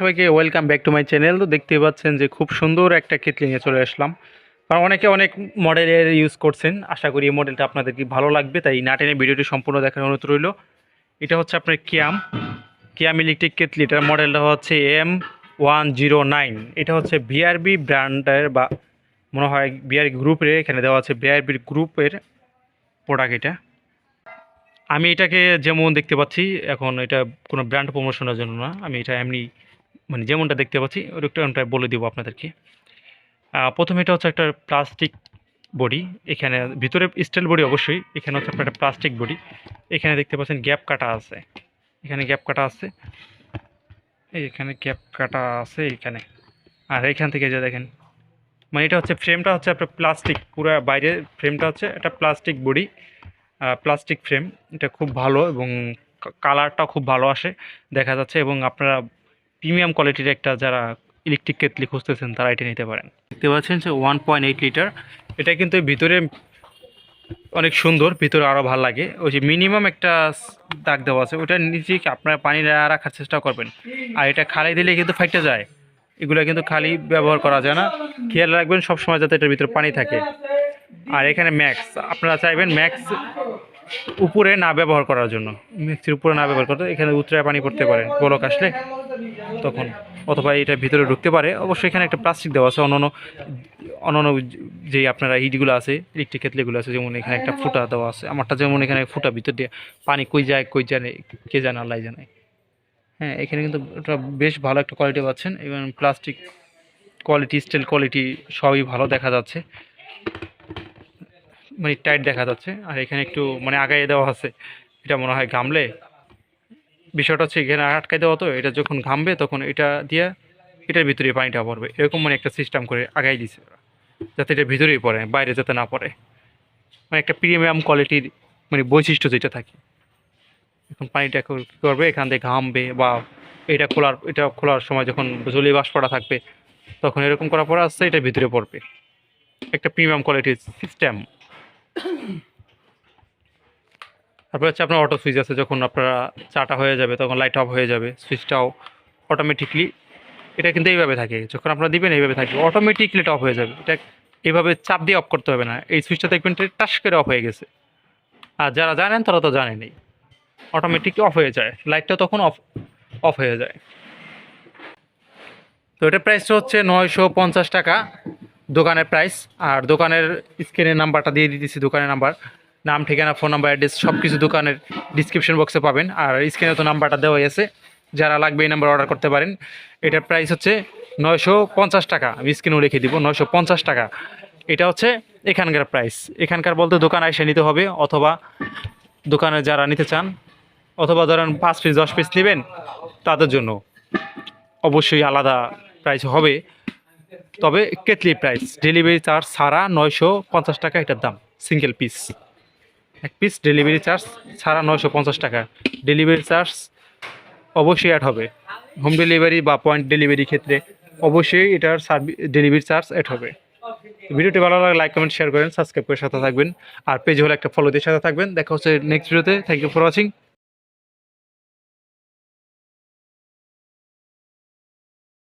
সবাইকে welcome back to my channel তো দেখতেই পাচ্ছেন যে খুব সুন্দর একটা কেটলি নিয়ে চলে আসলাম। কারণ অনেকে অনেক মডেলের ইউজ করছেন। আশা করি এই মডেলটা আপনাদের কি ভালো লাগবে? তাই না টেনে ভিডিওটি সম্পূর্ণ দেখার অনুরোধ রইল। এটা হচ্ছে আপনার কিয়াম কিয়াম ইলেকট্রিক কেটলি এটার মডেলটা হচ্ছে এম ওয়ান জিরো নাইন এটা হচ্ছে বিআরবি ব্র্যান্ডের বা মনে হয় বিআর গ্রুপের এখানে দেওয়া আছে বিআরবির গ্রুপের প্রোডাক্ট এটা। আমি এটাকে যেমন দেখতে পাচ্ছি, এখন এটা কোনো ব্র্যান্ড প্রমোশনের জন্য না। আমি এটা এমনি মানে যেমনটা দেখতে পাচ্ছি, ওরকমটা বলে দিব আপনাদেরকে। প্রথমে এটা হচ্ছে একটা প্লাস্টিক বডি। এখানে ভিতরে স্টিল বডি অবশ্যই, এখানে হচ্ছে একটা প্লাস্টিক বডি। এখানে দেখতে পাচ্ছেন গ্যাপ কাটা আছে। এখানে গ্যাপ কাটা আছে। এখানে গ্যাপ কাটা আছে এখানে আর এখান থেকে যে দেখেন মানে এটা হচ্ছে ফ্রেমটা হচ্ছে আপনার প্লাস্টিক, পুরো বাইরে ফ্রেমটা হচ্ছে একটা প্লাস্টিক বডি। Plastic frame. এটা খুব ভালো এবং কালারটা খুব ভালো আসে, দেখা যাচ্ছে। এবং আপনারা প্রিমিয়াম কোয়ালিটির একটা যারা ইলেকট্রিক কেতলি খুঁজতেছেন, তারা এটা নিতে পারেন। দেখতে পাচ্ছেন যে ওয়ান পয়েন্ট এইট লিটার এটা কিন্তু ভিতরে অনেক সুন্দর, ভিতরে আরও ভালো লাগে। ওই যে মিনিমাম একটা দাগ দেওয়া আছে ওটা নিচে আপনারা পানি রাখার চেষ্টা করবেন। আর এটা খালি দিলে কিন্তু ফাইটে যায়। এগুলো কিন্তু খালি ব্যবহার করা যায় না। খেয়াল রাখবেন সবসময় যাতে এটার ভিতরে পানি থাকে। আর এখানে ম্যাক্স আপনারা চাইবেন ম্যাক্স উপরে না ব্যবহার করার জন্য। ম্যাক্সের উপরে না ব্যবহার করতে, এখানে উতরায় পানি পড়তে পারেন। গোলক আসলে তখন। অথবা এটা ভিতরে ঢুকতে পারে। অবশ্যই এখানে একটা প্লাস্টিক দেওয়া আছে, অন্যান্য অন্যান্য যে আপনারা ইটগুলো আছে ইলেকট্রিক কেতলিগুলো আছে, যেমন এখানে একটা ফুটা দেওয়া আছে। আমারটা যেমন এখানে ফুটা, ভিতর দিয়ে পানি কই যায়, কই জানে, কে জানে আল্লাহ জানে। হ্যাঁ এখানে কিন্তু ওটা বেশ ভালো একটা কোয়ালিটি পাচ্ছেন এবং প্লাস্টিক কোয়ালিটি স্টিল কোয়ালিটি সবই ভালো দেখা যাচ্ছে। মানে টাইট দেখা যাচ্ছে। আর এখানে একটু মানে আগায় দেওয়া আছে। এটা মনে হয় ঘামলে বিষয়টা হচ্ছে এখানে আটকাই দেওয়া তো, এটা যখন ঘামবে তখন এটা দিয়ে এটার ভিতরে পানিটা পড়বে। এরকম মানে একটা সিস্টেম করে আগাই দিছে যাতে এটা ভিতরেই পড়ে, বাইরে যাতে না পড়ে। মানে একটা প্রিমিয়াম কোয়ালিটির মানে বৈশিষ্ট্য যেটা থাকে। এখন পানিটা কী করবে? এখান থেকে ঘামবে বা এটা খোলার এটা খোলার সময় যখন জলীয় বাষ্পটা থাকবে, তখন এরকম করার পর আসছে এটা ভিতরে পড়বে। একটা প্রিমিয়াম কোয়ালিটির সিস্টেম তারপরে হচ্ছে আপনার অটো সুইচ আছে, যখন আপনারা চাটা হয়ে যাবে, তখন লাইট অফ হয়ে যাবে সুইচটাও অটোমেটিকলি এটা কিন্তু এইভাবে থাকে, যখন আপনারা দিবেন এইভাবে থাকবে অটোমেটিকলি এটা অফ হয়ে যাবে, এটা এইভাবে চাপ দিয়ে অফ করতে হবে না, এই সুইচটা দেখবেন টাস করে অফ হয়ে গেছে, আর যারা জানেন তারা তো জানেনই অটোমেটিকলি অফ হয়ে যায় লাইটটা তখন অফ অফ হয়ে যায়। তো এটার প্রাইসটা হচ্ছে নয়শো পঞ্চাশ টাকা, দোকানের প্রাইস আর দোকানের স্ক্রিনের নাম্বারটা দিয়ে দিতেছি, দোকানের নাম্বার নাম, ঠিকানা, ফোন নাম্বার অ্যাড্রেস সব কিছু দোকানের ডিসক্রিপশন বক্সে পাবেন। আর স্ক্রিনে তো নাম্বারটা দেওয়াই আছে। যারা লাগবে এই নাম্বার অর্ডার করতে পারেন। এটার প্রাইস হচ্ছে নয়শো পঞ্চাশ টাকা। আমি স্ক্রিনেও লিখে দিব, নয়শো পঞ্চাশ টাকা। এটা হচ্ছে এখানকার প্রাইস এখানকার বলতে দোকান এসে নিতে হবে, অথবা দোকানে যারা নিতে চান, অথবা ধরেন পাঁচ পিস দশ পিস নেবেন, তাদের জন্য। অবশ্যই আলাদা প্রাইস হবে। তবে কেটলি প্রাইস ডেলিভারি চার্জ ছাড়া নয়শো পঞ্চাশ টাকা এটার দাম সিঙ্গেল পিস এক পিস ডেলিভারি চার্জ ছাড়া নয়শো পঞ্চাশ টাকা। ডেলিভারি চার্জ অবশ্যই অ্যাড হবে। হোম ডেলিভারি বা পয়েন্ট ডেলিভারি ক্ষেত্রে অবশ্যই এটার সার্ভিস ডেলিভারি চার্জ অ্যাড হবে। ভিডিওটি ভালো লাগলে লাইক কমেন্ট শেয়ার করেন সাবস্ক্রাইব করে সাথে থাকবেন। আর পেজ হলে একটা ফলো দিয়ে সাথে থাকবেন। দেখা হচ্ছে নেক্সট ভিডিওতে থ্যাংক ইউ ফর ওয়াচিং